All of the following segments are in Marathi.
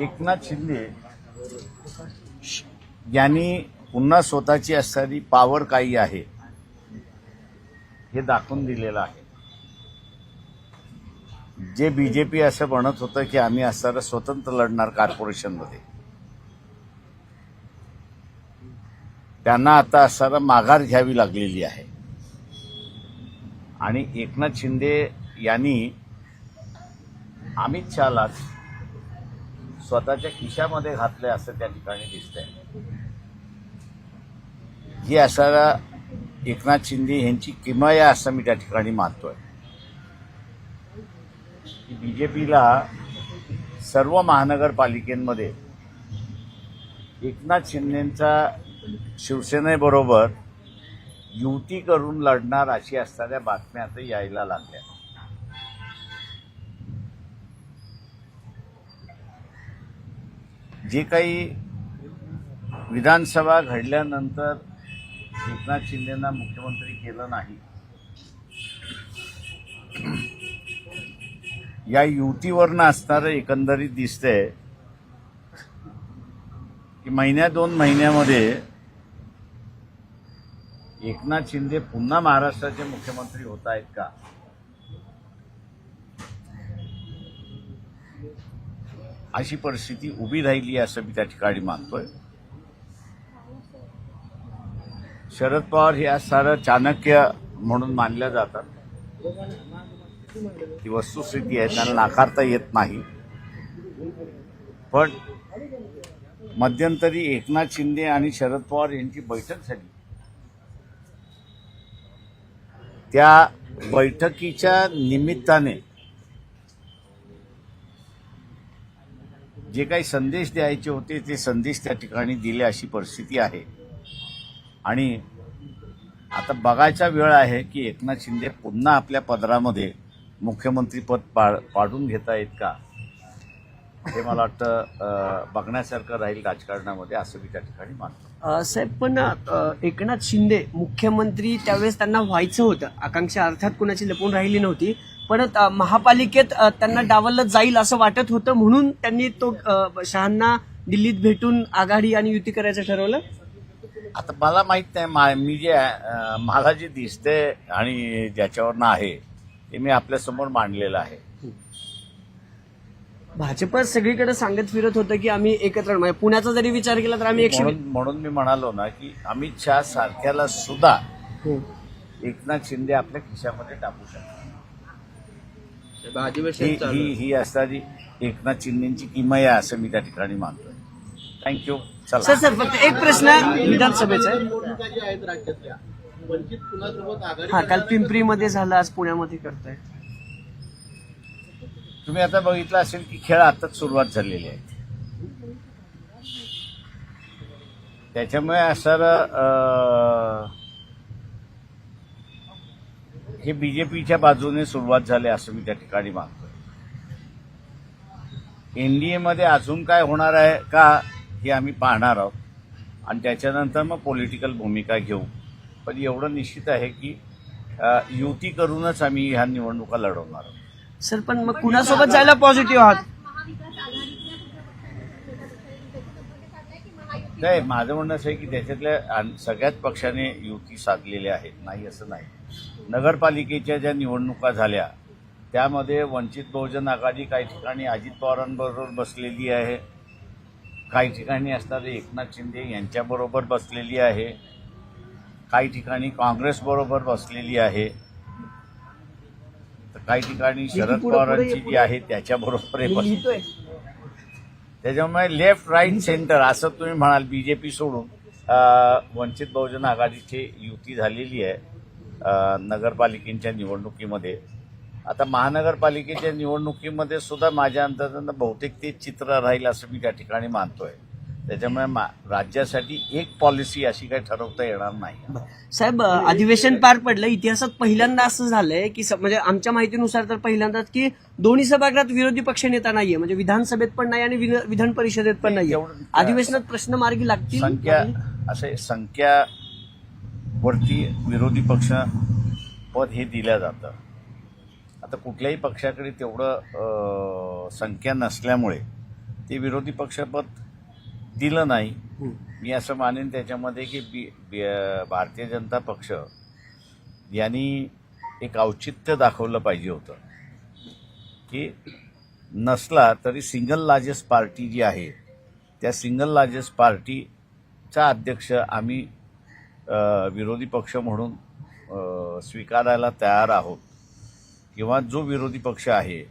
एकनाथ शिंदे यांनी पुन्हा स्वतःची असणारी पावर काही आहे हे दाखवून दिलेलं आहे. जे बीजेपी असं म्हणत होतं की आम्ही असणारं स्वतंत्र लढणार कॉर्पोरेशनमध्ये त्यांना आता असणारा माघार घ्यावी लागलेली आहे. आणि एकनाथ शिंदे यांनी अमित शहालाच स्वतःच्या खिशामध्ये घातले असं त्या ठिकाणी दिसतंय. ही असायला एकनाथ शिंदे यांची किमया असं मी त्या ठिकाणी मानतोय. की बीजेपीला सर्व महानगरपालिकेमध्ये एकनाथ शिंदेचा शिवसेनेबरोबर युती करून लढणार अशी असणाऱ्या बातम्या आता यायला लागल्या. जे काही विधानसभा घडल्यानंतर एकनाथ शिंदेना मुख्यमंत्री केलं नाही या युतीवरनं असणारं एकंदरीत दिसतंय की महिन्या दोन महिन्यामध्ये एकनाथ शिंदे पुन्हा महाराष्ट्राचे मुख्यमंत्री होत आहेत का? अशी परिस्थिती उभी राहिली असं मी त्या ठिकाणी मानतोय. शरद पवार हे आज सारं चाणक्य म्हणून मानल्या जातात. ती वस्तुस्थिती आहे त्यांना नाकारता येत नाही. पण मध्यंतरी एकनाथ शिंदे आणि शरद पवार यांची बैठक झाली. त्या बैठकीच्या निमित्ताने जे काही संदेश द्यायचे होते ते संदेश त्या ठिकाणी दिले अशी परिस्थिती आहे. आणि आता बघायचा वेळ आहे की एकनाथ शिंदे पुन्हा आपल्या पदरामध्ये मुख्यमंत्रीपद पा पाडून घेता येत का? हे मला वाटतं बघण्यासारखं राहील राजकारणामध्ये असं मी त्या ठिकाणी मानतो. साहेब पण एकनाथ शिंदे मुख्यमंत्री त्यावेळेस त्यांना व्हायचं होतं. आकांक्षा अर्थात कुणाची लपून राहिली नव्हती. पण महापालिकेत त्यांना डावललं जाईल असं वाटत होतं म्हणून त्यांनी तो शहांना दिल्लीत भेटून आघाडी आणि युती करायचं ठरवलं? आता मला माहीत नाही मा- मी जे मला जे दिसते आणि ज्याच्यावरनं आहे ते मी आपल्यासमोर मांडलेलं आहे. भाजप सगळीकडे सांगत फिरत होतं की आम्ही एकत्र म्हणजे पुण्याचा जरी विचार केला तर आम्ही म्हणून मी म्हणालो ना की अमित शहा सारख्याला सुद्धा हो. एकनाथ शिंदे आपल्या खिशामध्ये टाकू अधिवेशन ही चालू ही ही असणारी एकनाथ शिंदेची किमया असं मी त्या ठिकाणी मानतोय. थँक्यू सर चला. सर फक्त एक प्रश्न विधानसभेचा आहे. निवडणुका ज्या आहेत राज्यातल्या. वंचित कुणासोबत आघाडी हा काल पिंपरीमध्ये झालं आज पुण्यामध्ये करताय. तुम्ही आता बघितलं असेल की खेळ आताच सुरुवात झालेली आहे. त्याच्यामुळे असं हे बीजेपीच्या बाजूने सुरुवात झाली असं मी त्या ठिकाणी मानतोय. एनडीए मध्ये अजून काय होणार आहे का हे आम्ही पाहणार आहोत. आणि त्याच्यानंतर मग पॉलिटिकल भूमिका घेऊ. पण एवढं निश्चित आहे की युती करूनच आम्ही ह्या निवडणुका लढवणार आहोत. सर पण मग कुणासोबत जायला पॉझिटिव्ह आहात? नाही माझं म्हणणं असं आहे की त्याच्यातल्या सगळ्याच पक्षाने युती साधलेली आहे नाही असं नाही. नगरपालिकेच्या ज्या निवडणुका झाल्या त्यामध्ये वंचित बहुजन आघाडी काही ठिकाणी अजित पवारांबरोबर बसलेली आहे. काही ठिकाणी असणारे एकनाथ शिंदे यांच्याबरोबर बसलेली आहे. काही ठिकाणी काँग्रेसबरोबर बसलेली आहे. तर काही ठिकाणी शरद पवारांची जी. आहे त्याच्याबरोबर त्याच्यामुळे लेफ्ट राईट सेंटर असं तुम्ही म्हणाल. बीजेपी सोडून वंचित बहुजन आघाडीची युती झालेली आहे. नगरपालिकेच्या निवडणुकीमध्ये. आता महानगरपालिकेच्या निवडणुकीमध्ये सुद्धा माझ्या अंदाजानं बहुतेक ते चित्र राहील असं मी त्या ठिकाणी मानतोय. त्याच्यामुळे मा- राज्यासाठी एक पॉलिसी अशी काही ठरवता येणार नाही. साहेब अधिवेशन पार पडलं इतिहासात पहिल्यांदा असं झालंय की म्हणजे आमच्या माहितीनुसार तर पहिल्यांदाच की दोन्ही सभागृहात विरोधी पक्ष नेता नाहीये म्हणजे विधानसभेत पण नाही आणि विध- विधान परिषदेत पण नाहीये. एवढं- अधिवेशनात प्रश्न मार्गी लागतील संख्या असे संख्या वरती विरोधी पक्ष पद हे दिलं जातं. आता कुठल्याही पक्षाकडे तेवढं संख्या नसल्यामुळे ते विरोधी पक्षपद दिलं नाही. मी असं मानेन त्याच्यामध्ये की बी बी भारतीय जनता पक्ष यांनी एक औचित्य दाखवलं पाहिजे होतं. की नसला तरी सिंगल लार्जेस्ट पार्टी जी आहे त्या सिंगल लार्जेस्ट पार्टीचा अध्यक्ष आम्ही विरोधी पक्ष म्हणून स्वीकारायला तयार आहोत किंवा जो विरोधी पक्ष आहे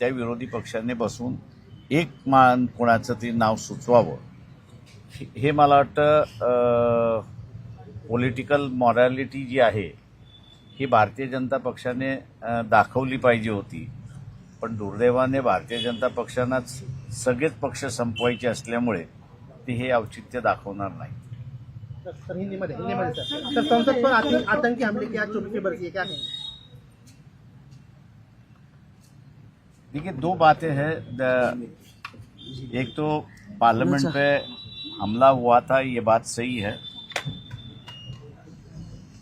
त्या विरोधी पक्षाने बसून एक मान कोणाचं ते नाव सुचवावं. हे- मला वाटतं पॉलिटिकल मॉरॅलिटी जी आहे ही भारतीय जनता पक्षाने दाखवली पाहिजे होती. पण दुर्दैवाने भारतीय जनता पक्षांनाच सगळेच पक्ष संपवायचे असल्यामुळे ते हे औचित्य दाखवणार नाही सर हिंदी मध्ये हिंदी मध्ये सर. सर संसद पर आतंकी हमले की आज बरसी है क्या कहेंगे? देखिए दो बातें हैं। एक तो पार्लियामेंट पे हमला हुआ था ये बात सही है।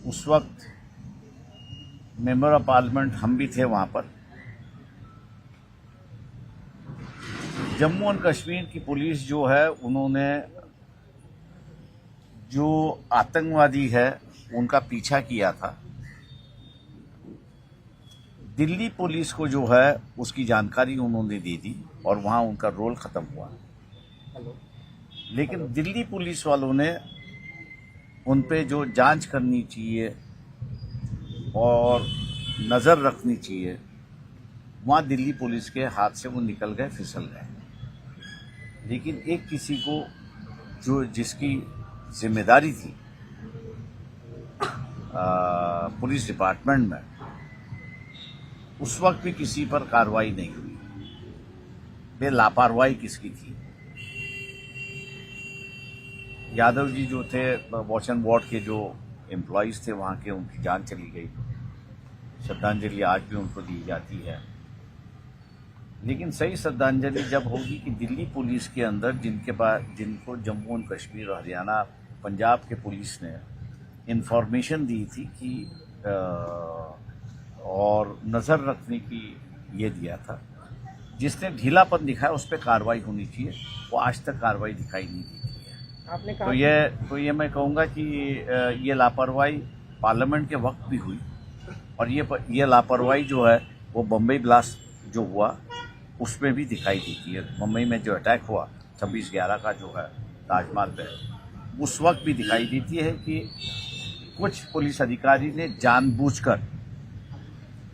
उस वक्त मेंबर ऑफ़ पार्लियामेंट हम भी थे वहाँ पर। जम्मू एंड कश्मीर की पुलिस जो है उन्होंने जो आतंकवादी है उनका पीछा किया था। दिल्ली पुलिस को जो है उसकी जानकारी उन्होंने दे दी और वहाँ उनका रोल खत्म हुआ। लेकिन दिल्ली पुलिस वालों ने उन पे जो जाँच करनी चाहिए और नज़र रखनी चाहिए वहाँ दिल्ली पुलिस के हाथ से वो निकल गए फिसल गए। लेकिन एक किसी को जो जिसकी ज़िम्मेदारी थी। पुलिस डिपार्टमेंट में। उस वक्त भी किसी पर कार्रवाई नहीं हुई। बे लापरवाही किसकी थी? यादव जी जो थे वॉच एंड वार्ड के जो एम्प्लॉयज़ थे, वहाँ के उनकी जान चली गई। श्रद्धांजलि आज भी उनको दी जाती है। लेकिन सही श्रद्धांजलि जब होगी कि दिल्ली पुलिस के अंदर जिनके पास जिनको जम्मू एंड कश्मीर और हरियाणा पंजाब के पुलिस ने इंफॉर्मेशन दी थी कि और नज़र रखने की ये दिया था। जिसने ढीलापन दिखाया उस पर कार्रवाई होनी चाहिए। वो आज तक कार्रवाई दिखाई नहीं दी थी। आपने तो ये तो ये मैं कहूँगा कि ये लापरवाही पार्लियामेंट के वक्त भी हुई। और ये ये लापरवाही जो है वो बम्बई ब्लास्ट जो हुआ उसमें भी दिखाई देती है। मुंबई में जो अटैक हुआ, छब्बीस ग्यारह का जो है, ताजमहल पे, उस वक्त भी दिखाई देती है कि कुछ पुलिस अधिकारी ने जानबूझकर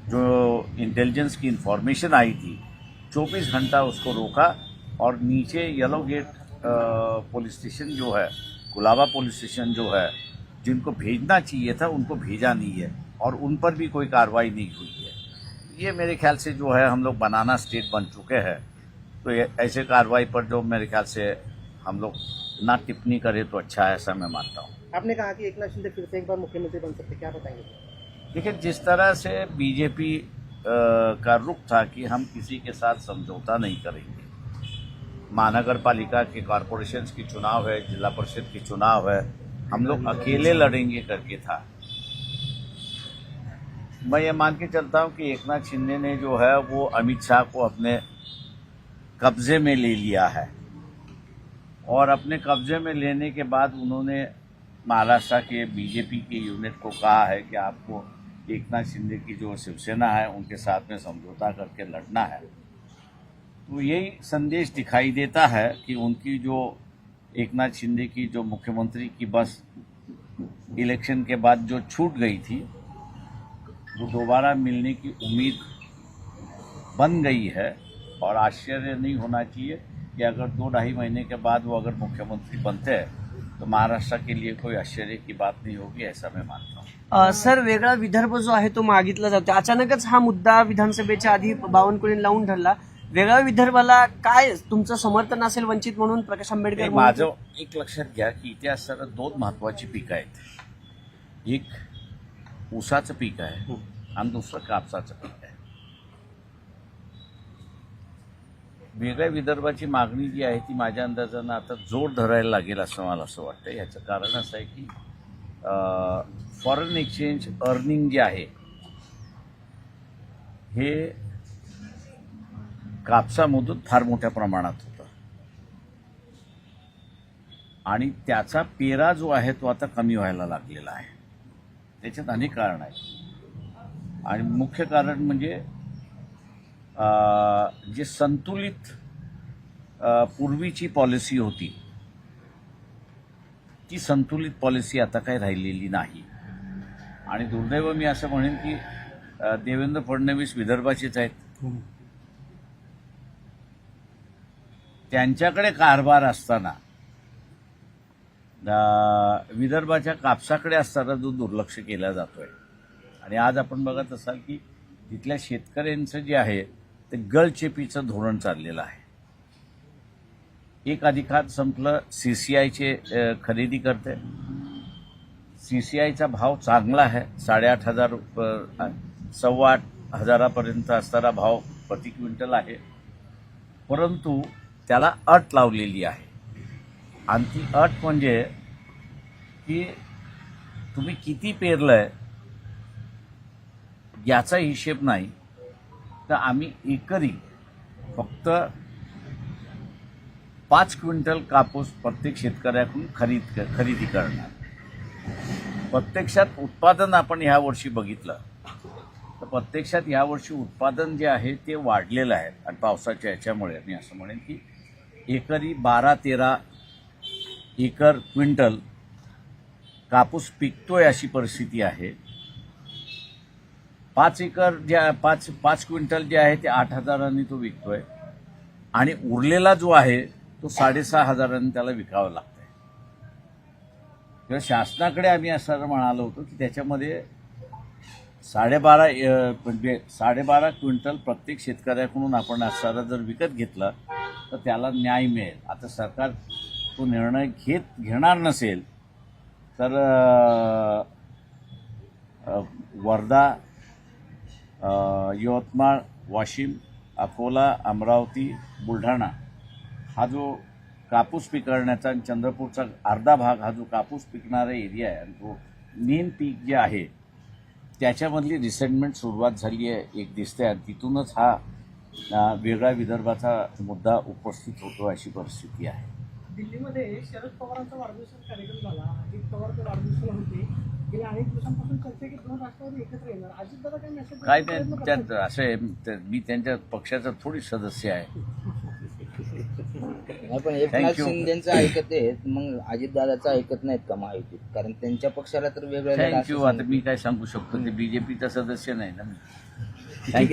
जो इंटेलिजेंस की इंफॉर्मेशन आई थी 24 घंटा उसको रोका और नीचे येलो गेट पुलिस स्टेशन जो है गुलाबा पुलिस स्टेशन जो है, जिनको भेजना चाहिए था, उनको भेजा नहीं है और उन पर भी कोई कार्रवाई नहीं हुई है। ये मेरे ख्याल से जो है हम लोग बनाना स्टेट बन चुके हैं। तो ऐसे कार्रवाई पर जो मेरे ख्याल से हम लोग ना टिप्पणी करें तो अच्छा है ऐसा मैं मानता हूँ। आपने कहा कि एक नाथ शिंदे फिर से एक बार मुख्यमंत्री बन सकते क्या बताएँगे? देखिए जिस तरह से बीजेपी का रुख था कि हम किसी के साथ समझौता नहीं करेंगे। महानगर पालिका के कॉरपोरेशन की चुनाव है जिला परिषद की चुनाव है हम लोग अकेले लड़ेंगे करके था। मैं ये मान के चलता हूँ कि एकनाथ शिंदे ने जो है वो अमित शाह को अपने कब्जे में ले लिया है। और अपने कब्जे में लेने के बाद उन्होंने महाराष्ट्र के बीजेपी के यूनिट को कहा है कि आपको एकनाथ शिंदे की जो शिवसेना है, उनके साथ में समझौता करके लड़ना है। तो यही संदेश दिखाई देता है कि उनकी जो एकनाथ शिंदे की जो मुख्यमंत्री की बस इलेक्शन के बाद जो छूट गई थी वो दोबारा मिलने की उम्मीद बन गई है और आश्चर्य नहीं होना चाहिए कि अगर दो ढाई महीने के बाद वो अगर मुख्यमंत्री बनते हैं तो महाराष्ट्र के लिए कोई आश्चर्य की बात नहीं होगी ऐसा मैं मानता हूँ। सर वेगळा विदर्भ जो आहे तो मागितला जातो. अचानकच हा मुद्दा विधानसभेच्या आधी बावनकुळे लावून ठरला. वेगळ्या विदर्भाला काय तुमचं समर्थन असेल वंचित म्हणून प्रकाश आंबेडकर? माझं एक लक्षात घ्या की इतिहासात दोन महत्वाची पिकं आहेत. एक ऊसाचं पीक आहे आणि दुसरं कापसाचं पीक आहे. वेगळ्या विदर्भाची मागणी जी आहे ती माझ्या अंदाजानं आता जोर धरायला लागेल असं मला असं वाटतं. याचं कारण असं आहे की फॉरेन एक्सचेंज अर्निंग जे आहे हे कापसामधून फार मोठ्या प्रमाणात होतं. आणि त्याचा पेरा जो आहे तो आता कमी व्हायला लागलेला आहे. त्याच्यात अनेक कारण आहेत. आणि मुख्य कारण म्हणजे अं, जे संतुलित पूर्वीची पॉलिसी होती ती संतुलित पॉलिसी आता काही राहिलेली नाही. आणि दुर्दैव मी असं म्हणेन की देवेंद्र फडणवीस विदर्भाचेच आहेत. त्यांच्याकडे कारभार असताना विदर्भाच्या कापसाकडे असताना जो दुर्लक्ष केला जातोय. आणि आज आपण बघत असाल की तिथल्या शेतकऱ्यांचं जे आहे ते गळचेपीचं धोरण चाललेलं आहे. एक अधिकार संपलं सी सी आयचे खरेदी करते. सी सी आयचा भाव चांगला आहे. साडेआठ हजार रुप- सव्वा आठ हजारापर्यंत असणारा भाव प्रति क्विंटल आहे. परंतु त्याला अट लावलेली आहे. आणि ती अट म्हणजे की तुम्ही किती पेरलंय याचा हिशेब नाही. तर आम्ही एकरी फक्त पाच क्विंटल कापूस प्रत्येक शेतकऱ्याकडून खरीद खरेदी करणार. प्रत्यक्षात उत्पादन आपण ह्या वर्षी बघितलं. तर प्रत्यक्षात यावर्षी उत्पादन जे आहे ते वाढलेलं आहे. आणि पावसाच्या याच्यामुळे मी असं म्हणेन की एकरी बारा तेरा एकर क्विंटल कापूस पिकतोय अशी परिस्थिती आहे. पाच एकर जे पाच पाच क्विंटल जे आहे ते आठ हजारांनी तो विकतोय. आणि उरलेला जो आहे तो साडेसहा हजारांनी त्याला विकावा लागतंय. तर शासनाकडे आम्ही असं म्हणालो होतो की त्याच्यामध्ये साडेबारा म्हणजे साडेबारा क्विंटल प्रत्येक शेतकऱ्याकडून आपण सारा जर विकत घेतला तर त्याला न्याय मिळेल. आता सरकार तो निर्णय घेत घेणार नसेल तर वर्धा यवतमाळ वाशिम अकोला अमरावती बुलढाणा हा जो कापूस पिकवण्याचा आणि चंद्रपूरचा अर्धा भाग हा जो कापूस पिकणारा एरिया आहे आणि तो मेन पीक जे आहे त्याच्यामधली रिसेंटमेंट सुरुवात झाली आहे एक दिसते आणि तिथूनच हा वेगळा विदर्भाचा मुद्दा उपस्थित होतो अशी परिस्थिती आहे. दिल्लीमध्ये शरद पवारांचा वाढदिवसाचा कार्यक्रम झाला. अजित पवार ते वाढदिवसाला होते. गेल्या अनेक दिवसांपासून चर्चा की दोन राष्ट्रवादी एकत्र येणार. अजित दादा काय मेसेज काय नाही त्यात असं आहे तर मी त्यांच्या पक्षाचा थोडी सदस्य आहे. नाही पण एकनाथ Thank you. शिंदेचं ऐकत आहेत मग अजितदादाचं ऐकत नाहीत का महायुतीत? कारण त्यांच्या पक्षाला तर वेगळं थँक्यू आता मी काय सांगू शकतो ते बीजेपीचा सदस्य नाही ना. मी.